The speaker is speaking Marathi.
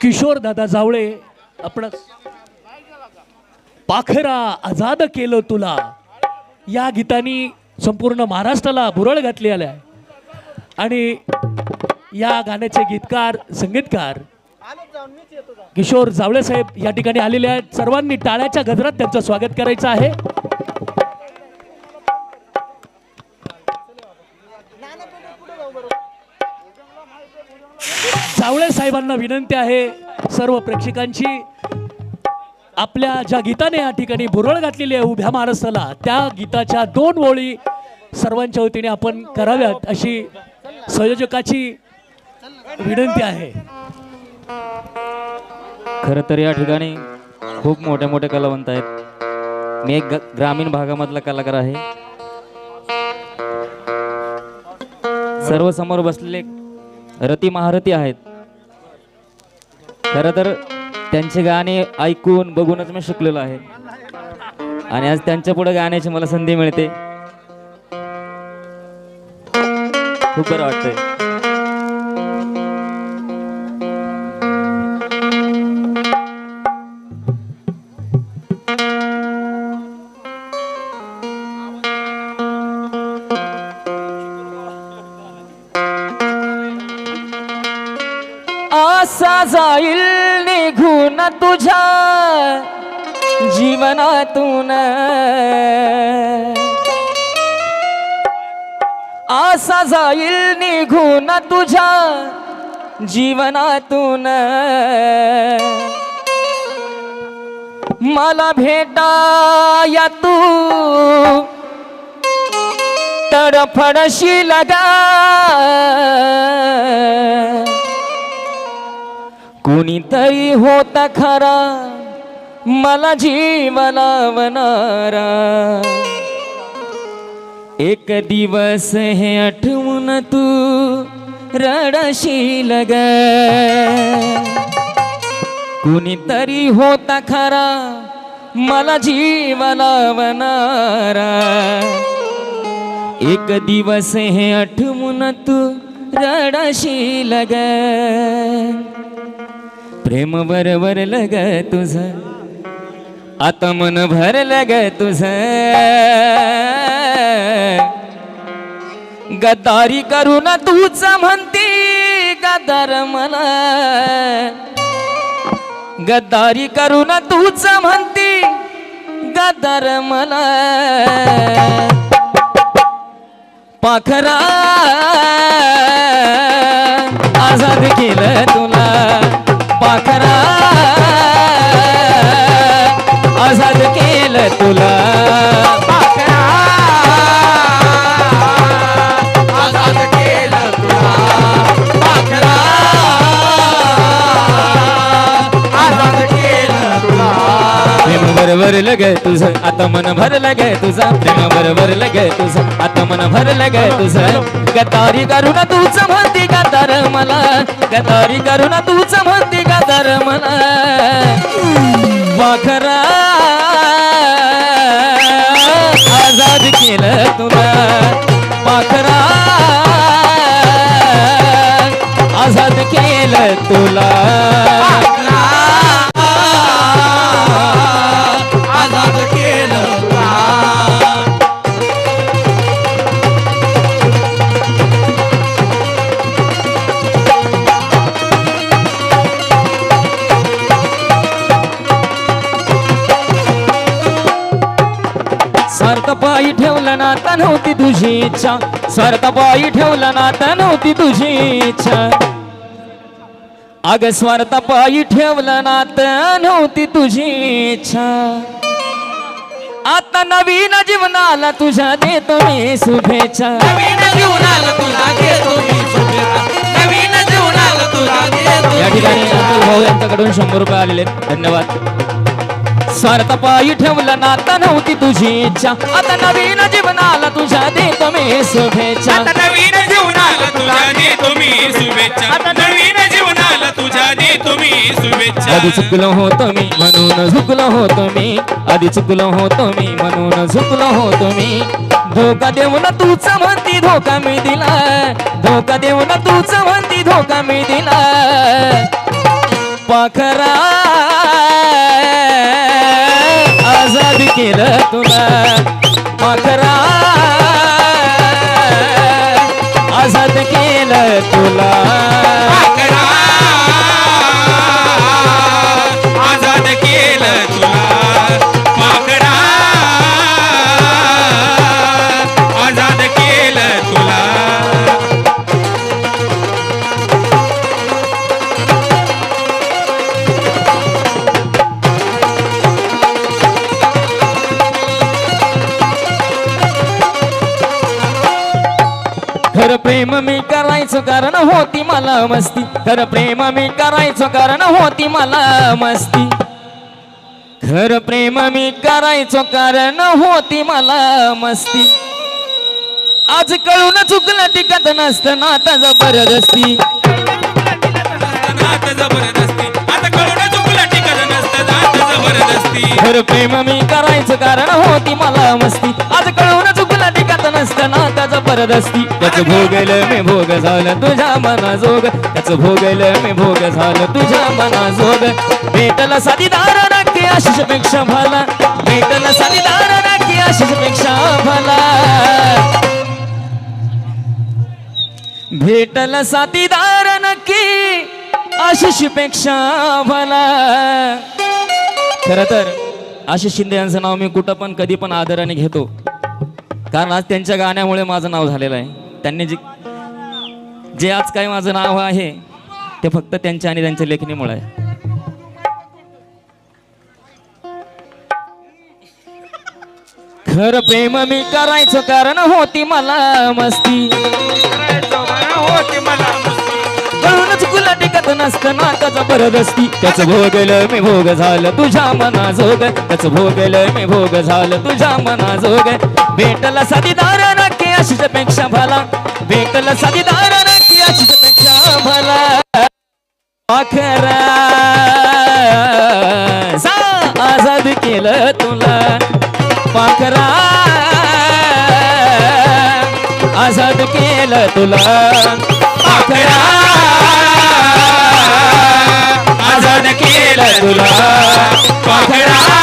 किशोर दादा जावळे आपण पाखरा आझाद केलं तुला. या गीतानी संपूर्ण महाराष्ट्राला भुरळ घातली आल्या. आणि या गाण्याचे गीतकार संगीतकार किशोर जावळे साहेब या ठिकाणी आलेले आहेत. सर्वांनी टाळ्याच्या गजरात त्यांचं स्वागत करायचं आहे. सावळे साहेबांना विनंती आहे सर्व प्रेक्षकांची. आपल्या ज्या गीताने या ठिकाणी भुरळ घातलेली आहे उभ्या महाराष्ट्राला त्या गीताच्या दोन ओळी सर्वांच्या वतीने आपण कराव्यात अशी संयोजकाची विनंती आहे. खरं तर या ठिकाणी खूप मोठे मोठे कलावंत आहेत. मी एक ग्रामीण भागामधला कलाकार आहे. सर्व समोर बसलेले रती महारथी आहेत. खरं तर त्यांचे गाणे ऐकून बघूनच मी शिकलेलो आहे. आणि आज त्यांच्या पुढे गाण्याची मला संधी मिळते. खूप बरं वाटतंय. असा जाईल निघून तुझ्या जीवनातून. असा जाईल निघून तुझ्या जीवनातून. मला भेटाया तू. तडफडशी लगा. कुणीतरी होता खरा मला जीवनावणारा. एक दिवस हे आठवून तू रडशील ग कुणीतरी होता खरा मला जीवनावणारा. एक दिवस हे आठवून तू रडशील ग प्रेम बरोबर लग तुझ. आता मन भर लग तुझ. गद्दारी ना तूच म्हणती गद्दार मला गद्दारी ना तूच म्हणती गद्दार मला पाखरा आझाद केलं तुला. पाखरा आझाद केलं तुला. भरलं बरोबर तुझं आता मन भरलं ग तुझं. प्रेम बरोबर लग तुझं आता मन भरलं ग तुझं. गतारी करू ना तूच म्हणती गद्दार मला. गतारी करू ना तूच म्हणती गद्दार मला. वाखरा आजाद केलं तुला. पाखरा आजाद केलं तुला. नव्हती तुझी इच्छा. स्वार्थ पायी ठेवलं ना तर नव्हती तुझी इच्छा. अग स्वार्थ पायी ठेवलं ना तर नव्हती तुझी इच्छा. आता नवीन जीवनाला तुझ्या देतो मी शुभेच्छा. नवीन जीवनाला तुला देतो मी शुभेच्छा. नवीन जीवनाला तुला देतो या ठिकाणी अतुल भाऊ यांच्याकडून शंभर रुपये आलेले आहेत. धन्यवाद. स्वार्थ पायी ठेवलं ना तर नव्हती तुझी इच्छा. आता नवीन जीवनाला आधी चुकलो होतो मी म्हणून झुकलो होतो मी आधी चुकलो होतो मी म्हणून झुकलो होतो मी धोका देऊन तूच म्हणती धोका मी दिला धोका देऊन तूच म्हणती धोका मी दिला पाखरा आजाद केलं तुला. पाखरा खरं प्रेम मी करायचो कारण होती मला मस्ती. खरं प्रेम मी करायचो कारण होती मला मस्ती. खरं प्रेम मी करायचो कारण होती मला मस्ती. आज कळून चुकलं टिकत नसतं नाता आता नसतं जबरदस्ती खरं प्रेम मी करायचं कारण होती मला मस्ती. आज कळून चुकलं टिकत नसतं ना जबरदस्ती त्याचं भोगल मी भोग झालं तुझ्या मना जोग त्याचं भोगल मी भोग झालं तुझ्या मना जोग भेटला साधीदार नक्की आशिषपेक्षा भला. भेटला साधीदार नक्की आशिषपेक्षा भला. भेटल साथीदार नक्की आशिषपेक्षा भला. खर तर आशिष शिंदे यांचं नाव मी कुठं पण कधी पण आदराने घेतो. कारण आज त्यांच्या गाण्यामुळे माझं नाव झालेलं आहे. त्यांनी जे जे आज काय माझं नाव आहे ते फक्त त्यांच्या आणि त्यांच्या लेखणीमुळे आहे. खरं प्रेम मी करायचं कारण होती मला मस्ती. नसतं नाका जबरदस्ती त्याच भोगल मी भोग झालं तुझ्या मना जोग त्याच भोगल मी भोग झालं तुझ्या मना जोग भेटला साधीदार नक्की अशीच पेक्षा भला. भेटला साधीदार नक्की अशीच पेक्षा भला. पाखरा सा आजाद केलं तुला. पाखरा आझाद केलं तुला. पाखरा केलं तुला. पाखरा